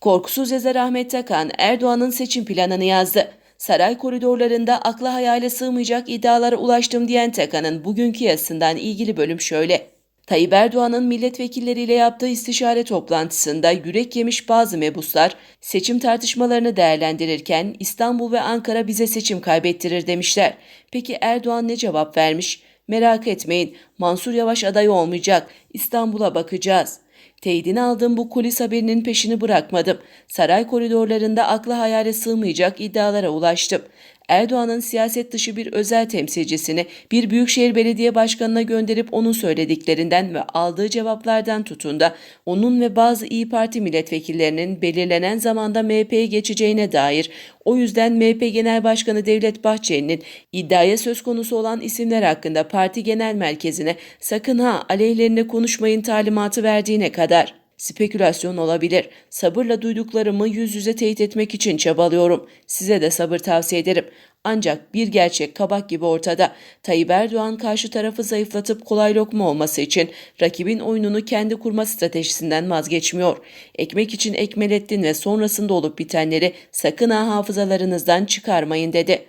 Korkusuz yazar Ahmet Takan Erdoğan'ın seçim planını yazdı. Saray koridorlarında akla hayale sığmayacak iddialara ulaştım diyen Takan'ın bugünkü yazısından ilgili bölüm şöyle. Tayyip Erdoğan'ın milletvekilleriyle yaptığı istişare toplantısında yürek yemiş bazı mebuslar seçim tartışmalarını değerlendirirken İstanbul ve Ankara bize seçim kaybettirir demişler. Peki Erdoğan ne cevap vermiş? Merak etmeyin Mansur Yavaş aday olmayacak. İstanbul'a bakacağız. Teyidini aldığım bu kulis haberinin peşini bırakmadım. Saray koridorlarında akla hayale sığmayacak iddialara ulaştım. Erdoğan'ın siyaset dışı bir özel temsilcisini bir büyükşehir belediye başkanına gönderip onun söylediklerinden ve aldığı cevaplardan tutun da onun ve bazı İyi Parti milletvekillerinin belirlenen zamanda MHP'ye geçeceğine dair o yüzden MHP Genel Başkanı Devlet Bahçeli'nin iddiaya söz konusu olan isimler hakkında parti genel merkezine sakın ha aleyhlerine konuşmayın talimatı verdiğine kadar spekülasyon olabilir. Sabırla duyduklarımı yüz yüze teyit etmek için çabalıyorum. Size de sabır tavsiye ederim. Ancak bir gerçek kabak gibi ortada. Tayyip Erdoğan karşı tarafı zayıflatıp kolay lokma olması için rakibin oyununu kendi kurma stratejisinden vazgeçmiyor. Ekmek için ekmelettin ve sonrasında olup bitenleri sakın ha hafızalarınızdan çıkarmayın dedi.